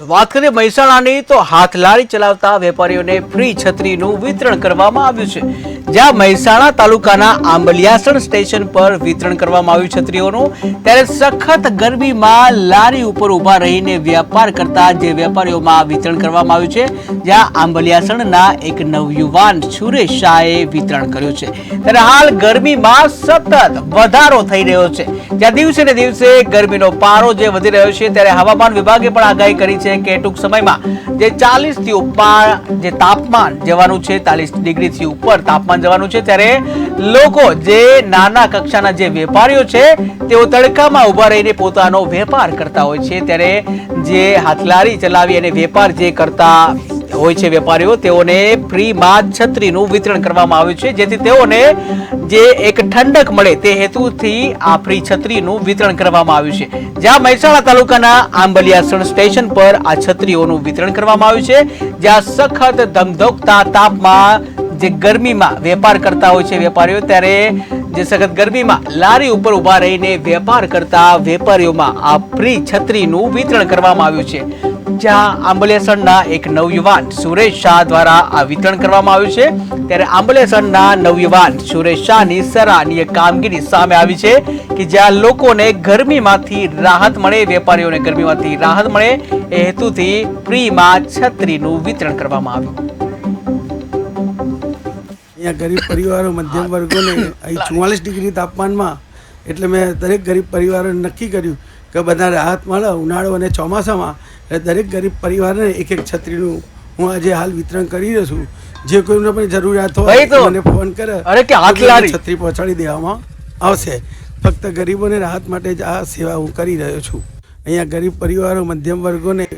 વાત કરીએ મહેસાણાની, તો હાથલારી ચલાવતા વેપારીઓને ફ્રી છત્રીનું વિતરણ કરવામાં આવ્યું છે. જ્યાં મહેસાણા તાલુકાના આંબલિયાસણ સ્ટેશન પર વિતરણ કરવામાં આવ્યું છત્રીઓનું, ત્યારે સખત ગરમીમાં લારી ઉપર ઊભા રહીને વ્યાપાર કરતા જે વેપારીઓમાં વિતરણ કરવામાં આવ્યું છે, જ્યાં આંબલિયાસણના એક નવયુવાન સુરેશ શાહે વિતરણ કર્યું છે. ત્યારે હાલ ગરમીમાં સતત વધારો થઈ રહ્યો છે. જ્યાં દિવસે ને દિવસે ગરમીનો પારો જે વધી રહ્યો છે, ત્યારે હવામાન વિભાગે પણ આગાહી કરી છે કે ટૂંક સમયમાં જે ચાલીસથી ઉપર જે તાપમાન જવાનું છે, ચાલીસ ડિગ્રી થી ઉપર તાપમાન જવાનું છે, ત્યારે લોકો જે નાના કક્ષાના જે વેપારીઓ છે, તેઓ તડકામાં ઊભા રહીને પોતાનો વેપાર કરતા હોય છે. ત્યારે જે હાથલારી ચલાવી અને વેપાર જે કરતા હોય છે વેપારીઓ, તેઓને ફ્રીમાં છત્રીનું વિતરણ કરવામાં આવ્યું છે. જેથી તેઓને જે એક ઠંડક મળે તે હેતુથી આ ફ્રી છત્રીનું વિતરણ કરવામાં આવ્યું છે. જ્યાં મહેસાણા તાલુકાના આંબલિયાસણ સ્ટેશન પર આ છત્રીઓનું વિતરણ કરવામાં આવ્યું છે. જ્યાં સખત ધમધોકતા તાપમાં જે ગરમીમાં વેપાર કરતા હોય છે વેપારીઓ, ત્યારે જે સખત ગરમીમાં લારી ઉપર ઊભા રહીને વેપાર કરતા વેપારીઓમાં આ ફ્રી છત્રીનું વિતરણ કરવામાં આવ્યું છે. જ્યાં આંબલેસરના એક નવયુવાન સુરેશ શાહ દ્વારા આ વિતરણ કરવામાં આવ્યું છે. ત્યારે આંબલેસરના નવયુવાન સુરેશ શાહની સરાહનીય કામગીરી સામે આવી છે કે જ્યાં લોકોને ગરમીમાંથી રાહત મળે વેપારીઓને ગરમીમાંથી રાહત મળે એ હેતુથી ફ્રીમાં છત્રીનું વિતરણ કરવામાં આવ્યું. અહીંયા ગરીબ પરિવારો મધ્યમ વર્ગોને અહીં ચુમ્માલીસ ડિગ્રી તાપમાનમાં એટલે મેં દરેક ગરીબ પરિવારોને નક્કી કર્યું કે બધા રાહત મળે ઉનાળો અને ચોમાસામાં દરેક ગરીબ પરિવારને એક એક છત્રીનું હું આજે હાલ વિતરણ કરી રહ્યો છું. જે કોઈને પણ જરૂરિયાત હોય મને ફોન કરે. અરે કે હાથ લારી. છત્રી પહોંચાડી દેવામાં આવશે. ફક્ત ગરીબોને રાહત માટે જ આ સેવા હું કરી રહ્યો છું. અહીંયા ગરીબ પરિવારો મધ્યમ વર્ગોને